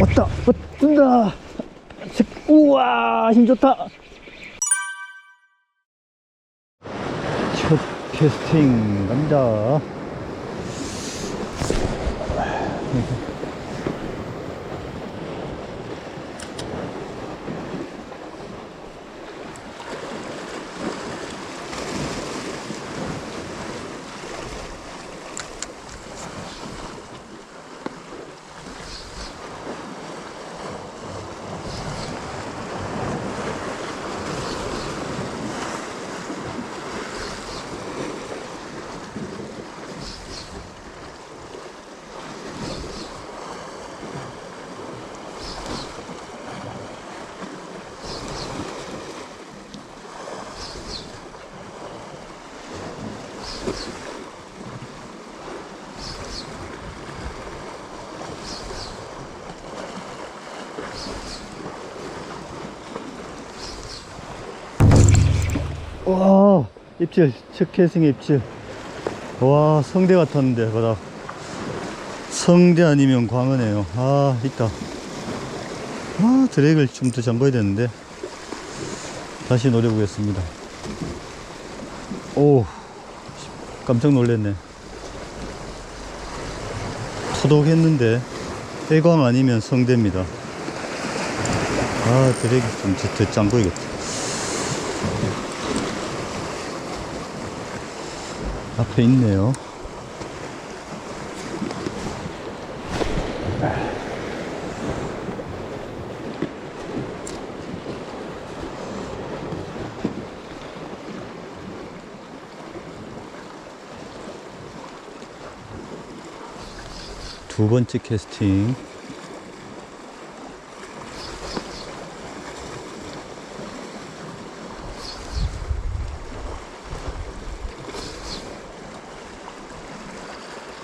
왔다 왔다. 우와 힘 좋다. 첫 캐스팅 갑니다 와 입질 첫 캐스팅 입질. 와 성대 같았는데 바다. 성대 아니면 광어네요. 아 있다. 아 드랙을 좀 더 잠궈야 되는데. 다시 노려보겠습니다. 오 깜짝 놀랐네. 토독했는데 해광 아니면 성대입니다. 아 드랙이 좀더 잠궈야겠다 앞에 있네요. 두 번째 캐스팅.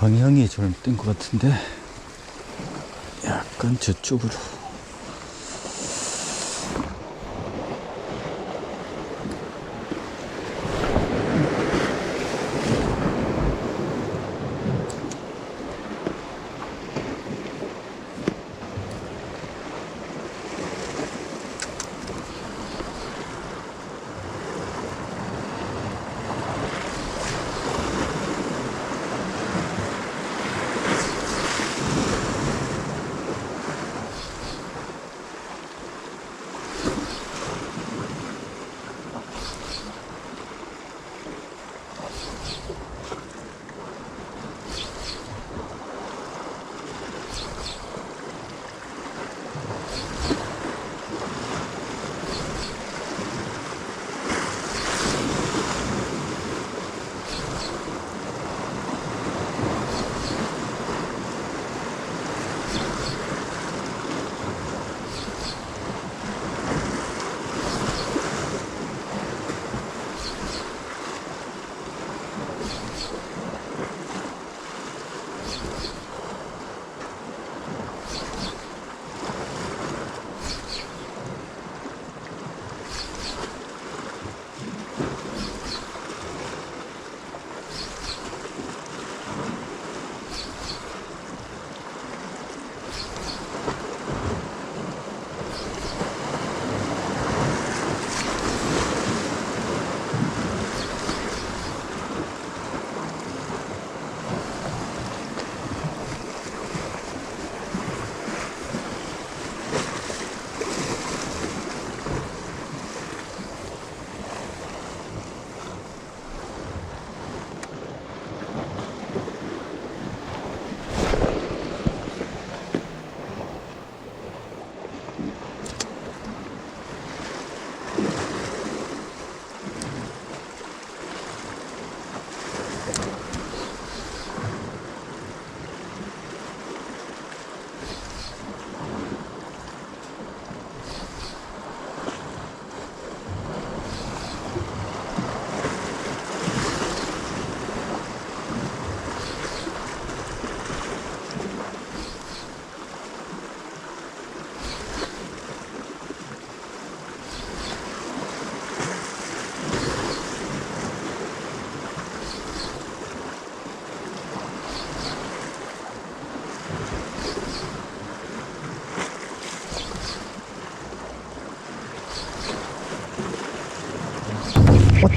방향이 잘못된 것 같은데 약간 저쪽으로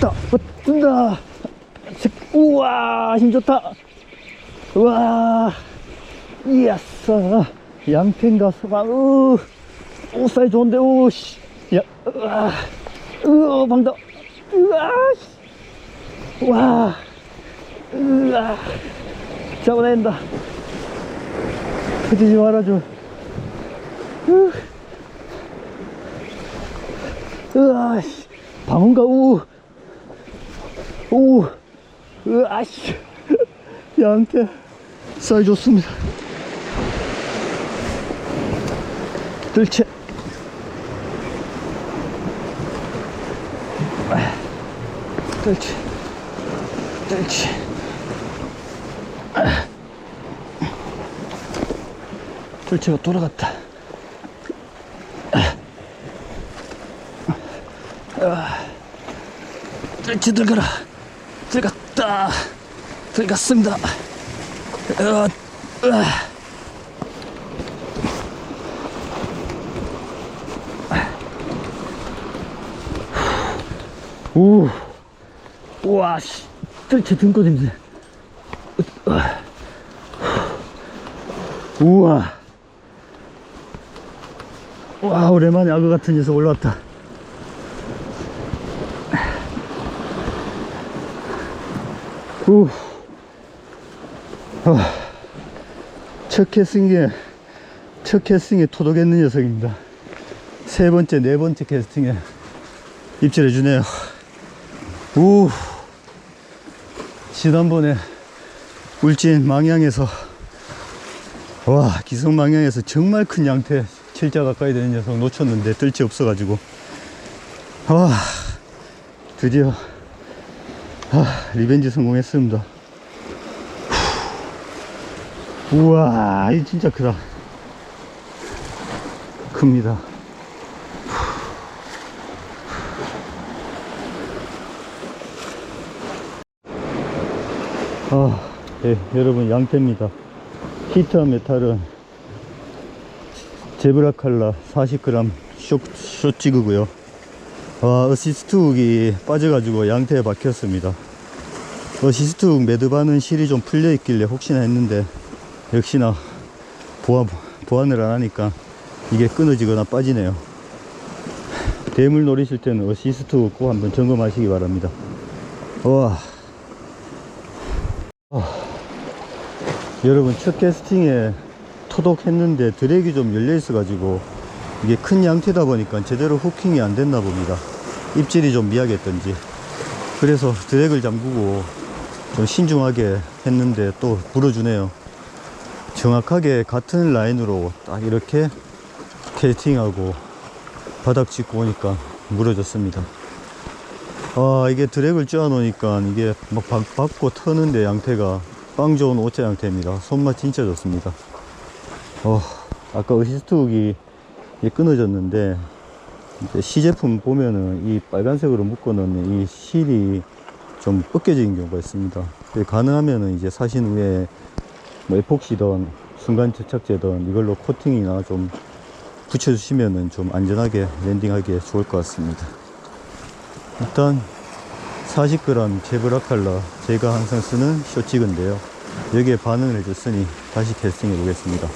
왔다, 왔다. 우와, 힘 좋다. 우와, 이야싸. 양태인가, 서방, 으, 오, 사이 좋은데, 오, 씨. 야, 으아, 으어, 방다. 으아, 씨. 와, 으아, 잡아낸다. 터지지 말아줘. 으. 으아, 씨. 방언가, 우. 우. 으아, 씨. 양태. 사이 좋습니다. 들채. 들채. 들채. 들채가 돌아갔다. 들채 들어가라. 들어갔다. 들어갔습니다. 어, 으아. 오, 우와, 씨, 뜰채 등꽃 냄새. 우와. 와, 오랜만에 악어 같은 녀석 올라왔다. 우. 어, 첫 캐스팅에, 첫 캐스팅에 토독했는 녀석입니다. 세 번째, 네 번째 캐스팅에 입질해주네요. 우. 지난번에 울진 망향에서, 와, 기성 망향에서 정말 큰 양태, 7자 가까이 되는 녀석 놓쳤는데 뜰지 없어가지고, 와, 드디어, 아, 리벤지 성공했습니다. 우와, 이 진짜 크다. 큽니다. 아, 예, 여러분 양태입니다. 히터 메탈은 제브라 칼라 40g 쇼, 쇼 찍으고요. 아, 어시스트 훅이 빠져가지고 양태에 박혔습니다. 어시스트 훅 매듭하는 실이 좀 풀려 있길래 혹시나 했는데 역시나 보완, 보완을 안 하니까 이게 끊어지거나 빠지네요. 대물 노리실 때는 어시스트 훅 꼭 한번 점검하시기 바랍니다. 와. 여러분 첫 캐스팅에 토독했는데 드랙이 좀 열려 있어 가지고 이게 큰 양태다 보니까 제대로 후킹이 안 됐나 봅니다 입질이 좀 미약했던지 그래서 드랙을 잠그고 좀 신중하게 했는데 또 불어주네요 정확하게 같은 라인으로 딱 이렇게 캐스팅하고 바닥 짚고 오니까 물어졌습니다 아 이게 드랙을 쪄 놓으니까 이게 막 박, 받고 터는데 양태가 빵 좋은 오차 양태입니다. 손맛 진짜 좋습니다. 어, 아까 어시스트 훅이 끊어졌는데, 시제품 보면은 이 빨간색으로 묶어놓는 이 실이 좀 벗겨진 경우가 있습니다. 가능하면은 이제 사신 후에 뭐 에폭시든 순간 접착제든 이걸로 코팅이나 좀 붙여주시면은 좀 안전하게 랜딩하기에 좋을 것 같습니다. 일단 40g 제브라 칼라 제가 항상 쓰는 쇼치그인데요 여기에 반응을 해줬으니 다시 캐스팅해 보겠습니다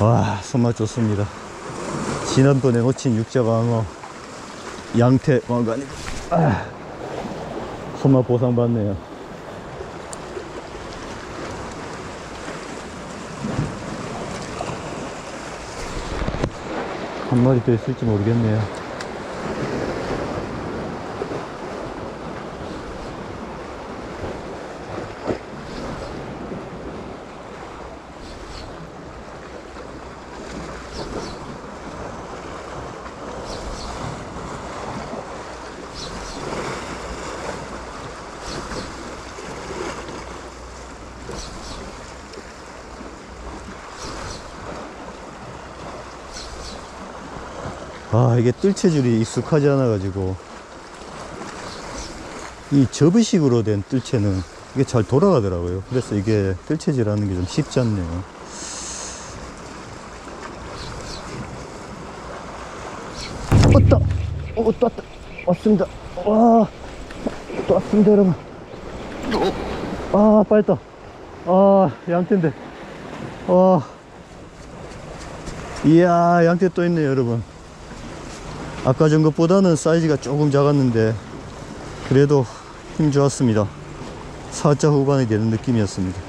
와 손맛 좋습니다 지난번에 놓친 육자광어 양태 아니고. 아, 손맛 보상받네요. 한 마리 더 있을지 모르겠네요 아 이게 뜰채줄이 익숙하지 않아 가지고 이 접이식으로 된 뜰채는 이게 잘 돌아가더라고요 그래서 이게 뜰채질 하는 게 좀 쉽지 않네요 왔다 어, 또 왔다 왔습니다 와또 왔습니다, 여러분. 아, 빠졌다. 아, 양태인데. 와. 이야, 양태 또 있네요, 여러분. 아까 전 것보다는 사이즈가 조금 작았는데, 그래도 힘 좋았습니다. 4자 후반이 되는 느낌이었습니다.